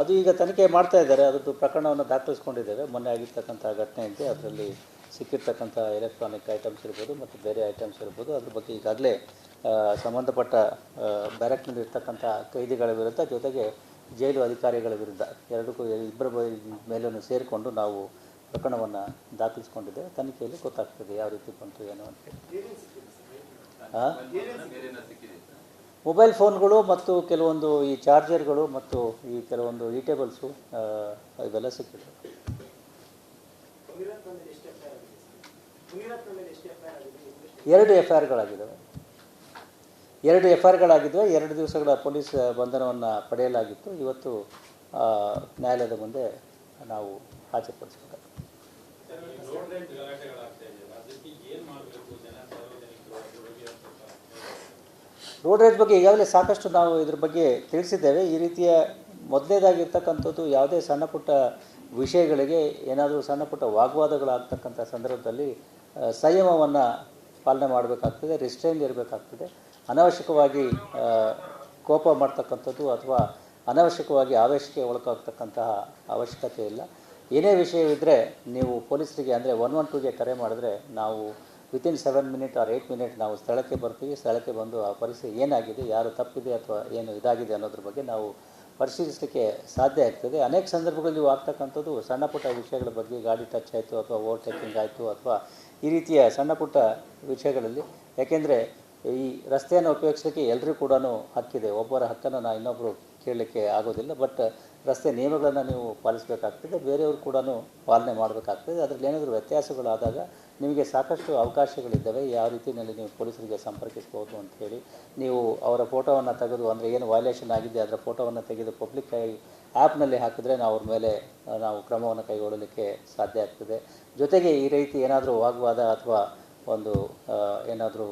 ಅದು ಈಗ ತನಿಖೆ ಮಾಡ್ತಾ ಇದ್ದಾರೆ. ಅದರದ್ದು ಪ್ರಕರಣವನ್ನು ದಾಖಲಿಸ್ಕೊಂಡಿದ್ದೇವೆ ಮೊನ್ನೆ ಆಗಿರ್ತಕ್ಕಂಥ ಘಟನೆ ಇದೆ ಅದರಲ್ಲಿ ಸಿಕ್ಕಿರ್ತಕ್ಕಂಥ ಎಲೆಕ್ಟ್ರಾನಿಕ್ ಐಟಮ್ಸ್ ಇರ್ಬೋದು ಮತ್ತು ಬೇರೆ ಐಟಮ್ಸ್ ಇರ್ಬೋದು. ಅದ್ರ ಬಗ್ಗೆ ಈಗಾಗಲೇ ಸಂಬಂಧಪಟ್ಟ ಬ್ಯಾರಕ್ನಲ್ಲಿ ಇರ್ತಕ್ಕಂಥ ಕೈದಿಗಳ ವಿರುದ್ಧ ಜೊತೆಗೆ ಜೈಲು ಅಧಿಕಾರಿಗಳ ವಿರುದ್ಧ ಎರಡಕ್ಕೂ ಇಬ್ಬರ ಮೇಲೂ ಸೇರಿಕೊಂಡು ನಾವು ಪ್ರಕರಣವನ್ನು ದಾಖಲಿಸ್ಕೊಂಡಿದ್ದೇವೆ. ತನಿಖೆಯಲ್ಲಿ ಗೊತ್ತಾಗ್ತದೆ ಯಾವ ರೀತಿ ಬಂತು, ಏನು ಅಂತೇಳಿ ಹಾಂ ಮೊಬೈಲ್ ಫೋನ್ಗಳು ಮತ್ತು ಕೆಲವೊಂದು ಈ ಚಾರ್ಜರ್ಗಳು ಮತ್ತು ಈ ಕೆಲವೊಂದು ಈಟೇಬಲ್ಸು ಇವೆಲ್ಲ ಸಿಕ್ಕಿದೆ. ಎರಡು ಎಫ್ ಐ ಆರ್ಗಳಾಗಿದ್ದಾವೆ ಎರಡು ಎಫ್ ಐ ಆರ್ಗಳಾಗಿದ್ದಾವೆ ಎರಡು ದಿವಸಗಳ ಪೊಲೀಸ್ ಬಂಧನವನ್ನು ಪಡೆಯಲಾಗಿತ್ತು. ಇವತ್ತು ಆ, ನ್ಯಾಯಾಲಯದ ಮುಂದೆ ನಾವು ಹಾಜರುಪಡಿಸಬೇಕಾಗ್ತದೆ ರೋಡ್ ರೇಜ್ ಬಗ್ಗೆ ಈಗಾಗಲೇ ಸಾಕಷ್ಟು ನಾವು ಇದ್ರ ಬಗ್ಗೆ ತಿಳಿಸಿದ್ದೇವೆ. ಈ ರೀತಿಯ ಮೊದಲನೇದಾಗಿರ್ತಕ್ಕಂಥದ್ದು ಯಾವುದೇ ಸಣ್ಣ ಪುಟ್ಟ ವಿಷಯಗಳಿಗೆ ಏನಾದರೂ ಸಣ್ಣ ಪುಟ್ಟ ವಾಗ್ವಾದಗಳಾಗ್ತಕ್ಕಂಥ ಸಂದರ್ಭದಲ್ಲಿ ಸಂಯಮವನ್ನು ಪಾಲನೆ ಮಾಡಬೇಕಾಗ್ತದೆ ರಿಸ್ಟ್ರೈನ್ ಇರಬೇಕಾಗ್ತದೆ. ಅನಾವಶ್ಯಕವಾಗಿ ಕೋಪ ಮಾಡ್ತಕ್ಕಂಥದ್ದು ಅಥವಾ ಅನಾವಶ್ಯಕವಾಗಿ ಆವೇಶಕ್ಕೆ ಒಳಗಾಗ್ತಕ್ಕಂತಹ ಅವಶ್ಯಕತೆ ಇಲ್ಲ. ಏನೇ ವಿಷಯವಿದ್ದರೆ ನೀವು ಪೊಲೀಸರಿಗೆ ಅಂದರೆ ಒನ್ ಒನ್ ಟೂಗೆ ಕರೆ ಮಾಡಿದ್ರೆ ನಾವು within seven minute or eight minute ನಾವು ಸ್ಥಳಕ್ಕೆ ಬರ್ತೀವಿ, ಸ್ಥಳಕ್ಕೆ ಬಂದು ಆ ಪರಿಸ್ಥಿತಿ ಏನಾಗಿದೆ, ಯಾರು ತಪ್ಪಿದೆ ಅಥವಾ ಏನು ಇದಾಗಿದೆ ಅನ್ನೋದ್ರ ಬಗ್ಗೆ ನಾವು ಪರಿಶೀಲಿಸಲಿಕ್ಕೆ ಸಾಧ್ಯ ಆಗ್ತದೆ. ಅನೇಕ ಸಂದರ್ಭಗಳಲ್ಲಿ ಆಗ್ತಕ್ಕಂಥದ್ದು ಸಣ್ಣ ಪುಟ್ಟ ವಿಷಯಗಳ ಬಗ್ಗೆ, ಗಾಡಿ ಟಚ್ ಆಯಿತು ಅಥವಾ ಓವರ್ಟೇಕಿಂಗ್ ಆಯಿತು ಅಥವಾ ಈ ರೀತಿಯ ಸಣ್ಣ ಪುಟ್ಟ ವಿಷಯಗಳಲ್ಲಿ. ಯಾಕೆಂದರೆ ಈ ರಸ್ತೆಯನ್ನು ಉಪಯೋಗಿಸಲಿಕ್ಕೆ ಎಲ್ಲರಿಗೂ ಕೂಡ ಹಕ್ಕಿದೆ. ಒಬ್ಬರ ಹಕ್ಕನ್ನು ನಾವು ಇನ್ನೊಬ್ಬರು ಕೇಳಲಿಕ್ಕೆ ಆಗೋದಿಲ್ಲ. ಬಟ್ ರಸ್ತೆ ನಿಯಮಗಳನ್ನು ನೀವು ಪಾಲಿಸಬೇಕಾಗ್ತದೆ. ಬೇರೆಯವರು ಕೂಡ ಪಾಲನೆ ಮಾಡಬೇಕಾಗ್ತದೆ. ಅದರಲ್ಲಿ ಏನಾದರೂ ವ್ಯತ್ಯಾಸಗಳಾದಾಗ ನಿಮಗೆ ಸಾಕಷ್ಟು ಅವಕಾಶಗಳಿದ್ದಾವೆ. ಯಾವ ರೀತಿಯಲ್ಲಿ ನೀವು ಪೊಲೀಸರಿಗೆ ಸಂಪರ್ಕಿಸ್ಬೋದು ಅಂತ ಹೇಳಿ ನೀವು ಅವರ ಫೋಟೋವನ್ನು ತೆಗೆದು, ಅಂದರೆ ಏನು ವೈಲೇಷನ್ ಆಗಿದೆ, ಅದರ ಫೋಟೋವನ್ನು ತೆಗೆದು ಪಬ್ಲಿಕ್ ಆ್ಯಪ್ನಲ್ಲಿ ಹಾಕಿದ್ರೆ ನಾವು ಅವ್ರ ಮೇಲೆ, ನಾವು ಕ್ರಮವನ್ನು ಕೈಗೊಳ್ಳಲಿಕ್ಕೆ ಸಾಧ್ಯ ಆಗ್ತದೆ. ಜೊತೆಗೆ ಈ ರೀತಿ ಏನಾದರೂ ವಾಗ್ವಾದ ಅಥವಾ ಒಂದು ಏನಾದರೂ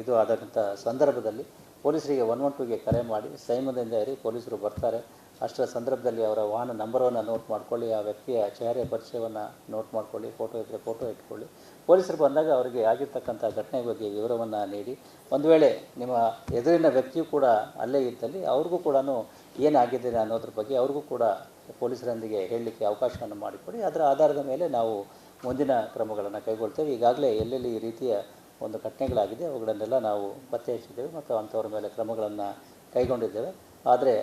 ಇದು ಆದಂಥ ಸಂದರ್ಭದಲ್ಲಿ ಪೊಲೀಸರಿಗೆ ಒನ್ ಒನ್ ಟೂಗೆ ಕರೆ ಮಾಡಿ ಸೈಮದಿಂದ ಇರಿ, ಪೊಲೀಸರು ಬರ್ತಾರೆ. ಅಷ್ಟರ ಸಂದರ್ಭದಲ್ಲಿ ಅವರ ವಾಹನ ನಂಬರನ್ನು ನೋಟ್ ಮಾಡ್ಕೊಳ್ಳಿ, ಆ ವ್ಯಕ್ತಿಯ ಚೆಹರೆ ಪರಿಚಯವನ್ನು ನೋಟ್ ಮಾಡ್ಕೊಳ್ಳಿ ಫೋಟೋ ಇದ್ದರೆ ಫೋಟೋ ಇಟ್ಕೊಳ್ಳಿ. ಪೊಲೀಸರು ಬಂದಾಗ ಅವರಿಗೆ ಆಗಿರ್ತಕ್ಕಂಥ ಘಟನೆ ಬಗ್ಗೆ ವಿವರವನ್ನು ನೀಡಿ. ಒಂದು ವೇಳೆ ನಿಮ್ಮ ಎದುರಿನ ವ್ಯಕ್ತಿಯು ಕೂಡ ಅಲ್ಲೇ ಇದ್ದಲ್ಲಿ ಅವ್ರಿಗೂ ಕೂಡ ಏನಾಗಿದೆ ಅನ್ನೋದ್ರ ಬಗ್ಗೆ ಅವ್ರಿಗೂ ಕೂಡ ಪೊಲೀಸರೊಂದಿಗೆ ಹೇಳಲಿಕ್ಕೆ ಅವಕಾಶವನ್ನು ಮಾಡಿಕೊಡಿ. ಅದರ ಆಧಾರದ ಮೇಲೆ ನಾವು ಮುಂದಿನ ಕ್ರಮಗಳನ್ನು ಕೈಗೊಳ್ತೇವೆ. ಈಗಾಗಲೇ ಎಲ್ಲೆಲ್ಲಿ ಈ ರೀತಿಯ ಒಂದು ಘಟನೆಗಳಾಗಿದೆ. ಅವುಗಳನ್ನೆಲ್ಲ ನಾವು ಪತ್ತೆ ಹಚ್ಚಿದ್ದೇವೆ ಮತ್ತು ಅಂಥವ್ರ ಮೇಲೆ ಕ್ರಮಗಳನ್ನು ಕೈಗೊಂಡಿದ್ದೇವೆ. ಆದರೆ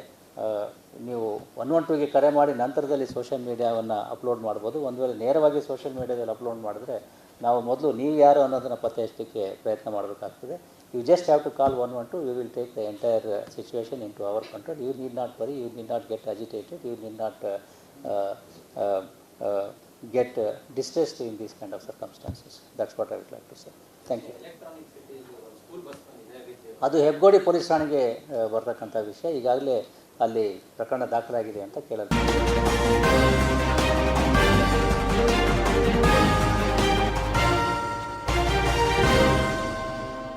ನೀವು ಒನ್ ಒನ್ ಟೂಗೆ ಕರೆ ಮಾಡಿ ನಂತರದಲ್ಲಿ ಸೋಷಿಯಲ್ ಮೀಡಿಯಾವನ್ನು ಅಪ್ಲೋಡ್ ಮಾಡ್ಬೋದು. ಒಂದು ವೇಳೆ ನೇರವಾಗಿ ಸೋಷಿಯಲ್ ಮೀಡಿಯಾದಲ್ಲಿ ಅಪ್ಲೋಡ್ ಮಾಡಿದ್ರೆ ನಾವು ಮೊದಲು ನೀವು ಯಾರು ಅನ್ನೋದನ್ನು ಪತ್ತೆ ಹಚ್ಚಲಿಕ್ಕೆ ಪ್ರಯತ್ನ ಮಾಡಬೇಕಾಗ್ತದೆ. You just have to call one one two you will take the entire situation into our control you need not worry you need not get agitated you need not get distressed in these kind of circumstances. That's what I would like to say. Thank you. ಅದು Hebbagodi police ಠಾಣೆಗೆ ಬರ್ತಕ್ಕಂಥ ವಿಷಯ ಈಗಾಗಲೇ ಅಲ್ಲಿ ಪ್ರಕರಣ ದಾಖಲಾಗಿದೆ ಅಂತ ಕೇಳಲ್ಪಟ್ಟಿದೆ